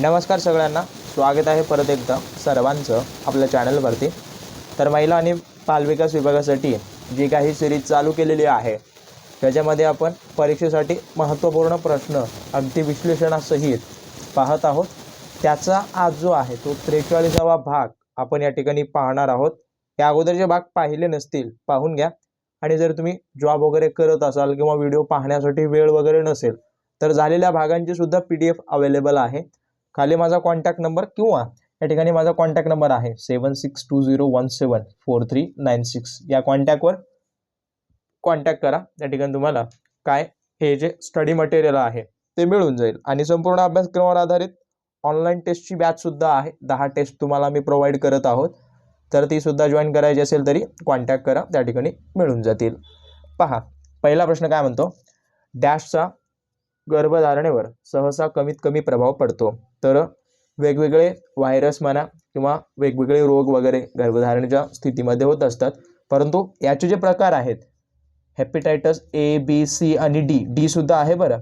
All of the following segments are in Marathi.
नमस्कार सगळ्यांना. स्वागत आहे परत एकदा सर्वांचं आपल्या चॅनलवरती. तर महिला आणि बालविकास विभागासाठी जी काही सिरीज चालू केलेली आहे त्याच्यामध्ये आपण परीक्षेसाठी महत्त्वपूर्ण प्रश्न अगदी विश्लेषणासहित पाहत आहोत. त्याचा आज जो आहे तो त्रेचाळीसावा भाग आपण या ठिकाणी पाहणार आहोत. या अगोदरचे भाग पाहिले नसतील पाहून घ्या. आणि जर तुम्ही जॉब वगैरे करत असाल किंवा व्हिडिओ पाहण्यासाठी वेळ वगैरे नसेल तर झालेल्या भागांची सुद्धा पी डी एफ अवेलेबल आहे. खाली माझा कॉन्टॅक्ट नंबर किंवा या ठिकाणी माझा कॉन्टॅक्ट नंबर आहे. Seven six two zero one seven four three nine six या कॉन्टॅक्टवर कॉन्टॅक्ट करा. या ठिकाणी तुम्हाला काय हे जे स्टडी मटेरियल आहे ते मिळून जाईल. आणि संपूर्ण अभ्यासक्रमावर आधारित ऑनलाईन टेस्टची बॅचसुद्धा आहे. दहा टेस्ट तुम्हाला मी प्रोव्हाइड करत आहोत. तर ती सुद्धा जॉईन करायची असेल तरी कॉन्टॅक्ट करा. त्या ठिकाणी मिळून जातील. पहा पहिला प्रश्न काय म्हणतो? डॅशचा गर्भधारणेवर सहसा कमीत कमी प्रभाव पडतो. तर वेगवेगळे व्हायरस म्हणा किंवा वेगवेगळे रोग वगैरे गर्भधारणेच्या स्थितीमध्ये होत असतात. परंतु याचे जे प्रकार आहेत हेपेटायटस ए बी सी आणि डी डी सुद्धा आहे बरं.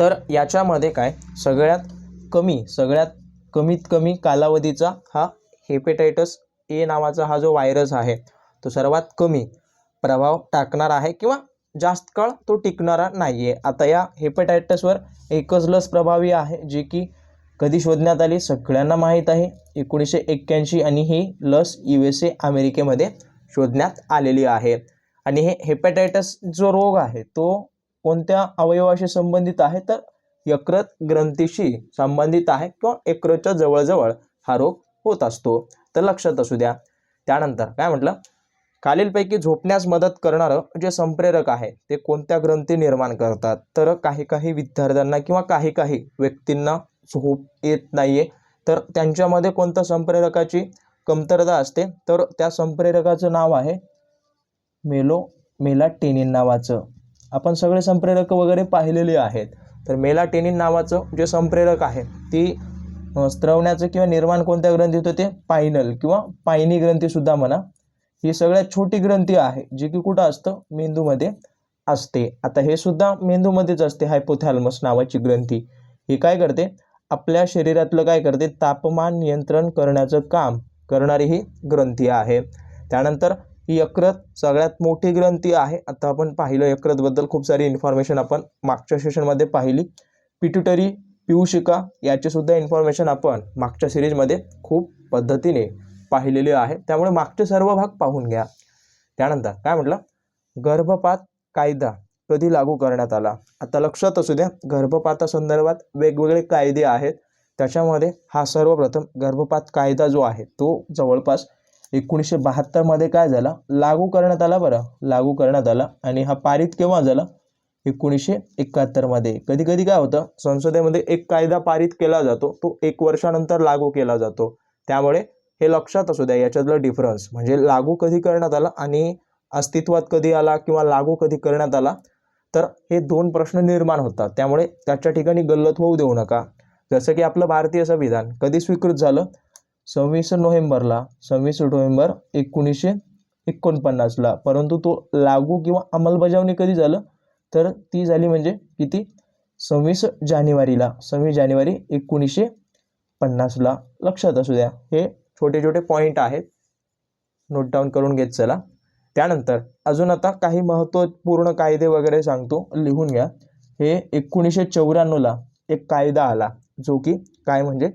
तर याच्यामध्ये काय? सगळ्यात कमी सगळ्यात कमीत कमी कालावधीचा हा हेपेटायटस ए नावाचा हा जो व्हायरस आहे तो सर्वात कमी प्रभाव टाकणार आहे किंवा जास्त काळ तो टिकणारा नाही आहे आता या हेपेटायटसवर एकच लस प्रभावी आहे जी की कधी शोधण्यात आली सगळ्यांना माहीत आहे. एकोणीसशे एक्क्याऐंशी आणि ही लस यू एस ए अमेरिकेमध्ये शोधण्यात आलेली आहे. आणि हे हेपेटायटस जो रोग आहे तो कोणत्या अवयवाशी संबंधित आहे? तर यकृत ग्रंथीशी संबंधित आहे किंवा यकृतच्या जवळजवळ हा रोग होत असतो. तर लक्षात असू द्या. त्यानंतर काय म्हटलं? खालीलपैकी झोपण्यास मदत करणारं जे संप्रेरक आहे ते कोणत्या ग्रंथी निर्माण करतात? तर काही काही विद्यार्थ्यांना किंवा काही काही व्यक्तींना झोप येत नाही आहे तर त्यांच्यामध्ये कोणत्या संप्रेरकाची कमतरता असते? तर त्या संप्रेरकाचं नाव आहे मेलो मेलाटेनिन नावाचं. आपण सगळे संप्रेरक वगैरे पाहिलेले आहेत. तर मेलाटेनिन नावाचं जे संप्रेरक आहे ती स्त्रवण्याचं किंवा निर्माण कोणत्या ग्रंथीत होते? पायनल किंवा पायनी ग्रंथीसुद्धा म्हणा. ही सगळ्यात छोटी ग्रंथी आहे जी की कुठं असतं? मेंदूमध्ये असते. आता हे सुद्धा मेंदूमध्येच असते हायपोथॅलमस नावाची ग्रंथी. ही काय करते? आपल्या शरीरातलं काय करते? तापमान नियंत्रण करण्याचं काम करणारी ही ग्रंथी आहे. त्यानंतर ही यकृत सगळ्यात मोठी ग्रंथी आहे. आता आपण पाहिलं यकृतबद्दल खूप सारी इन्फॉर्मेशन आपण मागच्या सेशनमध्ये पाहिली. पिट्युटरी पिऊशिका याची सुद्धा इन्फॉर्मेशन आपण मागच्या सिरीजमध्ये खूप पद्धतीने पाहिलेली आहे. त्यामुळे मागचे सर्व भाग पाहून घ्या. त्यानंतर काय म्हटलं? गर्भपात कायदा कधी लागू करण्यात आला? आता लक्षात असू द्या गर्भपातासंदर्भात वेगवेगळे कायदे आहेत. त्याच्यामध्ये हा सर्वप्रथम गर्भपात कायदा जो आहे तो जवळपास एकोणीसशे बहात्तरमध्ये काय झाला? लागू करण्यात आला बरं. लागू करण्यात आला आणि हा पारित केव्हा झाला? एकोणीसशे एकाहत्तरमध्ये कधी कधी काय होतं? संसदेमध्ये एक कायदा पारित केला जातो. तो एक वर्षानंतर लागू केला जातो. त्यामुळे हे लक्षात असू द्या याच्यातलं डिफरन्स म्हणजे लागू कधी करण्यात आला आणि अस्तित्वात कधी आला किंवा लागू कधी करण्यात आला तर हे दोन प्रश्न निर्माण होतात. त्यामुळे त्याच्या ठिकाणी गल्लत होऊ देऊ नका. जसं की आपलं भारतीय संविधान कधी स्वीकृत झालं? सव्वीस नोव्हेंबरला. सव्वीस नोव्हेंबर एकोणीसशे एकोणपन्नासला. परंतु तो लागू किंवा अंमलबजावणी कधी झालं? तर ती झाली म्हणजे किती? सव्वीस जानेवारीला. सव्वीस जानेवारी एकोणीसशे पन्नासला. लक्षात असू द्या हे छोटे छोटे पॉईंट आहेत. नोट डाऊन करून घेत चला. त्यानंतर अजून आता काही महत्त्वपूर्ण कायदे वगैरे सांगतो. लिहून घ्या. हे एकोणीसशे चौऱ्याण्णवला एक कायदा आला. जो की काय म्हणजे?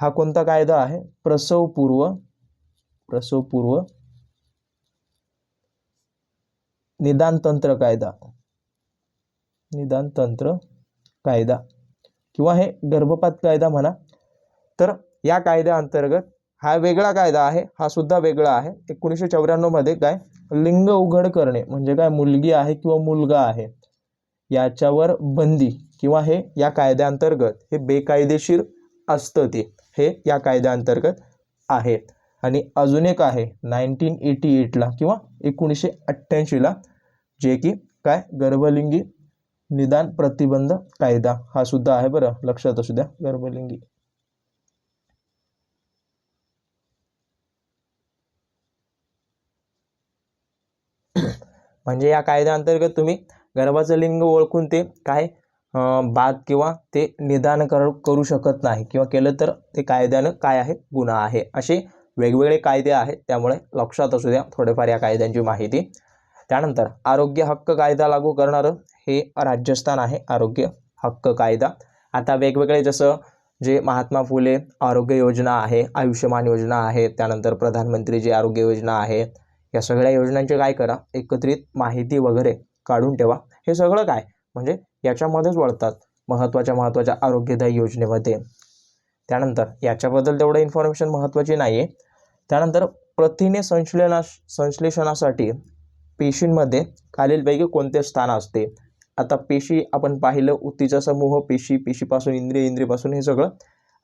हा कोणता कायदा आहे? प्रसवपूर्व प्रसवपूर्व निदान तंत्र कायदा. निदान तंत्र कायदा. किंवा हे गर्भपात कायदा म्हणा. तर या कायद्याअंतर्गत हा वेगळा कायदा आहे हा सुद्धा वेगळा आहे. एकोणीसशे चौऱ्याण्णवमध्ये काय? लिंग उघड करणे म्हणजे काय? मुलगी आहे किंवा मुलगा आहे याच्यावर बंदी किंवा हे या कायद्याअंतर्गत हे बेकायदेशीर असतं ते. हे या कायद्याअंतर्गत आहे. आणि अजून एक आहे नाईन्टीन एटी एटला किंवा एकोणीसशे अठ्ठ्याऐंशीला जे की काय? गर्भलिंगी निदान प्रतिबंध कायदा. हा सुद्धा आहे बरं लक्षात असू द्या गर्भलिंगी. म्हणजे या कायद्याअंतर्गत तुम्ही गर्भाचं लिंग ओळखून ते काय बाद किंवा ते निदान कर करू शकत नाही किंवा केलं तर ते कायद्यानं काय आहे? गुन्हा आहे. असे वेगवेगळे कायदे आहेत. त्यामुळे लक्षात असू द्या थोडेफार या कायद्यांची माहिती. त्यानंतर आरोग्य हक्क कायदा लागू करणारं हे राजस्थान आहे. आरोग्य हक्क कायदा. आता वेगवेगळे जसं जे महात्मा फुले आरोग्य योजना आहे आयुष्यमान योजना आहे त्यानंतर प्रधानमंत्री जी आरोग्य योजना आहे या सगळ्या योजनांचे काय करा? एकत्रित माहिती वगैरे काढून ठेवा. हे सगळं काय? म्हणजे याच्यामध्येच वळतात महत्त्वाच्या महत्त्वाच्या आरोग्यदायी योजनेमध्ये. त्यानंतर याच्याबद्दल तेवढं इन्फॉर्मेशन महत्त्वाची नाही आहे त्यानंतर प्रथिने संश्लेना संश्लेषणासाठी पेशींमध्ये खालीलपैकी कोणते स्थान असते? आता पेशी आपण पाहिलं उत्तीचा समूह पेशी पेशीपासून इंद्रिय इंद्रियपासून हे सगळं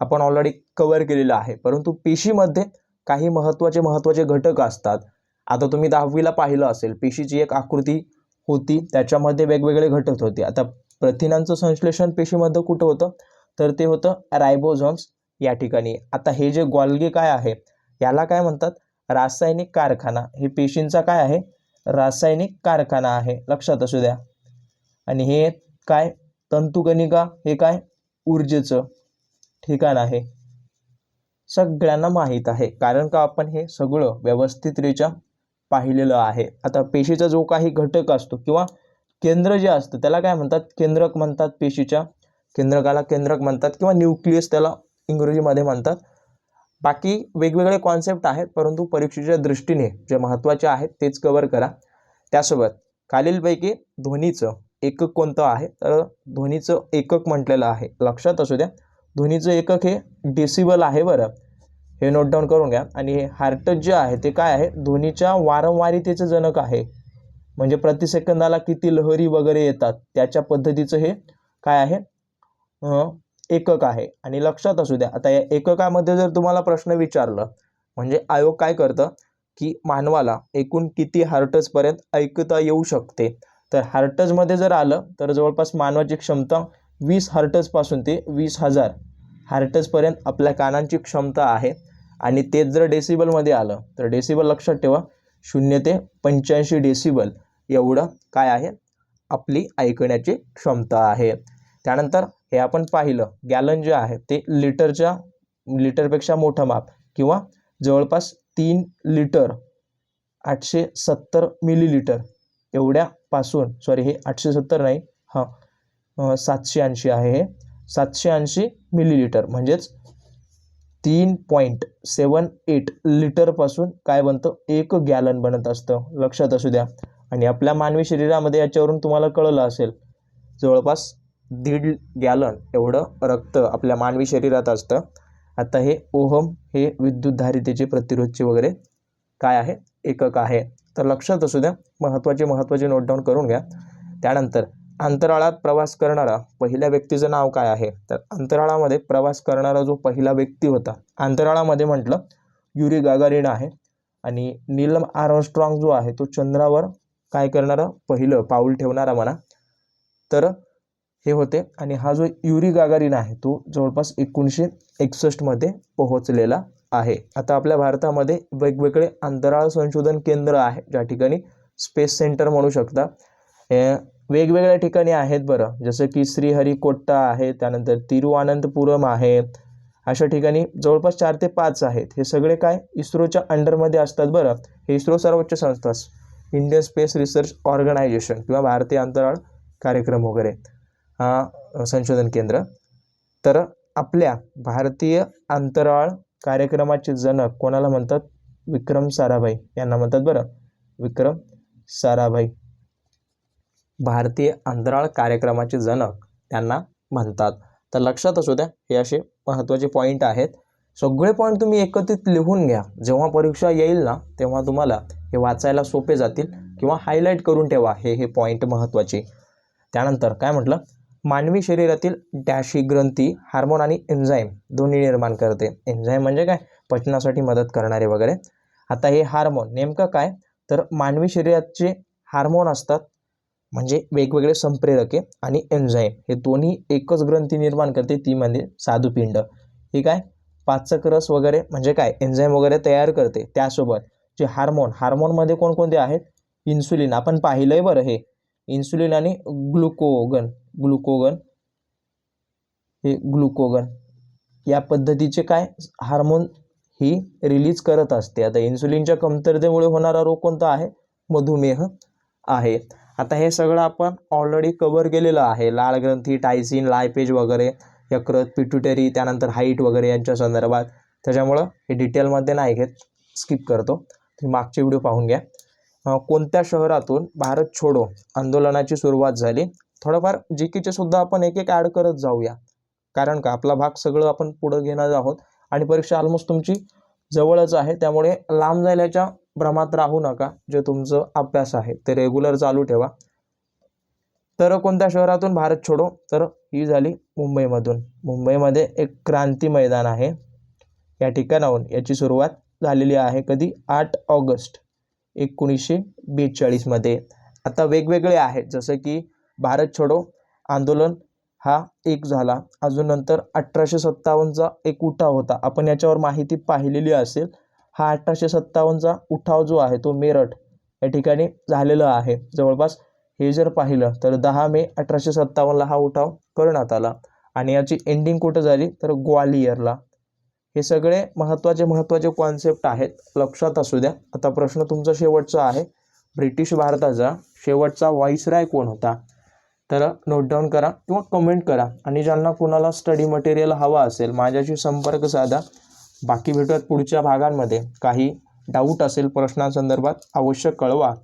आपण ऑलरेडी कवर केलेलं आहे. परंतु पेशीमध्ये काही महत्त्वाचे महत्त्वाचे घटक असतात. आता तुम्ही दहावीला पाहिलं असेल पेशीची एक आकृती होती त्याच्यामध्ये वेगवेगळे घटक होते. आता प्रथिनांचं संश्लेषण पेशीमध्ये कुठं होतं? तर ते होतं रायबोझॉम्स या ठिकाणी. आता हे जे गॉल्गी काय आहे? याला काय म्हणतात? रासायनिक कारखाना. हे पेशींचा काय आहे? रासायनिक कारखाना आहे. लक्षात असू द्या. आणि हे काय? तंतुकणिका. हे काय? ऊर्जेचं ठिकाण आहे. सगळ्यांना माहीत आहे. कारण का आपण हे सगळं व्यवस्थितरित्या पाहिलेलं आहे. आता पेशीचा जो काही घटक असतो किंवा केंद्र जे असतं त्याला काय म्हणतात? केंद्रक म्हणतात पेशीच्या. केंद्रकाला केंद्रक म्हणतात किंवा न्यूक्लियस त्याला इंग्रजीमध्ये म्हणतात. बाकी वेगवेगळे कॉन्सेप्ट आहेत परंतु परीक्षेच्या दृष्टीने जे महत्त्वाचे आहेत तेच कवर करा. त्यासोबत खालीलपैकी ध्वनीचं एकक कोणतं आहे? तर ध्वनीचं एकक म्हटलेलं आहे. लक्षात असू द्या. ध्वनीचं एकक हे डेसिबल आहे बरं. हे नोट डाऊन करून घ्या. आणि हे हार्टच जे आहे ते काय आहे? ध्वनीच्या वारंवारितेचं जनक आहे. म्हणजे प्रतिसेकंदाला किती लहरी वगैरे येतात त्याच्या पद्धतीचं हे काय आहे? एकक आहे. आणि लक्षात असू द्या आता या एककामध्ये जर तुम्हाला प्रश्न विचारलं म्हणजे आयोग काय करतं? की मानवाला एकूण किती हार्टजपर्यंत ऐकता येऊ शकते? तर हार्टजमध्ये जर आलं तर जवळपास मानवाची क्षमता वीस हार्टजपासून ते वीस हजार हार्टजपर्यंत आपल्या कानांची क्षमता आहे. आणि तेच जर डेसिबलमध्ये आलं तर डेसिबल लक्षात ठेवा शून्य ते पंच्याऐंशी डेसिबल एवढं काय आहे? आपली ऐकण्याची क्षमता आहे. त्यानंतर हे आपण पाहिलं गॅलन जे आहे ते लिटरच्या लिटरपेक्षा मोठं माप किंवा जवळपास तीन लिटर आठशे सत्तर मिलीलिटर एवढ्यापासून सॉरी हे आठशे सत्तर नाही हां सातशे ऐंशी आहे हे. सातशे ऐंशी मिलीलिटर म्हणजेच तीन पॉईंट सेवन एट लिटरपासून काय बनतं? एक गॅलन बनत असतं. लक्षात असू द्या. आणि आपल्या मानवी शरीरामध्ये याच्यावरून तुम्हाला कळलं असेल. जवळपास दीड गॅलन एवढं रक्त आपल्या मानवी शरीरात असतं. आता हे ओहम हे विद्युतधारितेचे प्रतिरोधचे वगैरे काय आहे? एकक आहे. तर लक्षात असू द्या. महत्त्वाचे महत्त्वाचे नोट डाऊन करून घ्या. त्यानंतर अंतराळात प्रवास करणारा पहिल्या व्यक्तीचं नाव काय आहे? तर अंतराळामध्ये प्रवास करणारा जो पहिला व्यक्ती होता अंतराळामध्ये म्हटलं युरी गागारिन आहे. आणि नीलम आर्मस्ट्रॉंग जो आहे तो चंद्रावर काय करणारा? पहिलं पाऊल ठेवणारा म्हणा. तर हे होते. आणि हा जो युरी गागारिन आहे तो जवळपास एकोणीसशे एकसष्टमध्ये पोहोचलेला आहे. आता आपल्या भारतामध्ये वेगवेगळे अंतराळ संशोधन केंद्र आहे ज्या ठिकाणी स्पेस सेंटर म्हणू शकता. हे वेगवेगळ्या ठिकाणी आहेत बरं. जसं की श्रीहरिकोट्टा आहे त्यानंतर तिरुअनंतपुरम आहे. अशा ठिकाणी जवळपास चार ते पाच आहेत. हे सगळे काय? इस्रोच्या अंडरमध्ये असतात बरं. हे इस्रो सर्वोच्च संस्था इंडियन स्पेस रिसर्च ऑर्गनायझेशन किंवा भारतीय अंतराळ कार्यक्रम वगैरे हा संशोधन केंद्र. तर आपल्या भारतीय अंतराळ कार्यक्रमाचे जनक कोणाला म्हणतात? विक्रम साराभाई यांना म्हणतात बरं. विक्रम साराभाई. भारतीय अंतराळ कार्यक्रमाचे जनक त्यांना म्हणतात. तर लक्षात असू द्या हे असे महत्त्वाचे पॉईंट आहेत. सगळे पॉईंट तुम्ही एकत्रित लिहून घ्या. जेव्हा परीक्षा येईल ना तेव्हा तुम्हाला हे वाचायला सोपे जातील किंवा हायलाईट करून ठेवा. हे हे पॉईंट महत्त्वाचे. त्यानंतर काय म्हटलं? मानवी शरीरातील डॅशी ग्रंथी हार्मोन आणि एन्झाईम दोन्ही निर्माण करते. एन्झाईम म्हणजे काय? पचनासाठी मदत करणारे वगैरे. आता हे हार्मोन नेमकं काय? तर मानवी शरीराचे हार्मोन असतात म्हणजे वेगवेगळे संप्रेरके आणि एन्झाईम हे दोन्ही एकच ग्रंथी निर्माण करते ती म्हणजे साधुपिंड. ही काय? पाचक रस वगैरे म्हणजे काय? एन्झाईम वगैरे तयार करते. त्यासोबत जे हार्मोन हार्मोनमध्ये कोणकोणते आहेत? इन्सुलिन आपण पाहिलं आहे बरं हे. इन्सुलिन आणि ग्लुकोगन ग्लुकोगन हे ग्लुकोगन या पद्धतीचे काय? हार्मोन ही रिलीज करत असते. आता इन्सुलिनच्या कमतरतेमुळे होणारा रोग कोणता आहे? मधुमेह आहे. आता हे सगळं आपण ऑलरेडी कवर केलेलं आहे. लाल ग्रंथी टायसिन लायपेज वगैरे यकृत पिट्युटरी त्यानंतर हाईट वगैरे यांच्या संदर्भात. त्याच्यामुळं हे डिटेलमध्ये नाही घेत. स्किप करतो. तुम्ही मागचे व्हिडिओ पाहून घ्या. कोणत्या शहरातून भारत छोडो आंदोलनाची सुरुवात झाली? थोडंफार जीकीचे सुद्धा आपण एक एक ॲड करत जाऊया. कारण का? आपला भाग सगळं आपण पुढं घेणार आहोत. आणि परीक्षा ऑलमोस्ट तुमची जवळच आहे त्यामुळे लांब जायल्याच्या भ्रमात राहू नका जे तुमचं अभ्यास आहे. ते रेग्युलर चालू ठेवा. तर कोणत्या शहरातून भारत छोडो? तर ही झाली मुंबईमधून. मुंबईमध्ये एक क्रांती मैदान आहे. या ठिकाणाहून याची सुरुवात झालेली आहे कधी? आठ ऑगस्ट एकोणीसशे बेचाळीसमध्ये. आता वेगवेगळे आहेत जसं की भारत छोडो आंदोलन हा एक झाला. अजून नंतर अठराशे सत्तावन्नचा एक उठाव होता. आपण याच्यावर माहिती पाहिलेली असेल हा अठराशे सत्तावन्नचा उठाव जो आहे तो मेरठ या ठिकाणी झालेला आहे. जवळपास हे जर पाहिलं तर दहा मे अठराशे सत्तावन्नला हा उठाव करण्यात आला. आणि याची एंडिंग कुठं झाली? तर ग्वालियरला. हे सगळे महत्त्वाचे महत्त्वाचे कॉन्सेप्ट आहेत. लक्षात असू द्या. आता प्रश्न तुमचा शेवटचा आहे. ब्रिटिश भारताचा शेवटचा व्हाईसराय कोण होता? तर नोट डाऊन करा किंवा कमेंट करा. आणि ज्यांना कुणाला स्टडी मटेरियल हवा असेल माझ्याशी संपर्क साधा. बाकी भेटूयात पुढच्या भागांमध्ये. काही डाऊट असेल प्रश्नांसंदर्भात अवश्य कळवा.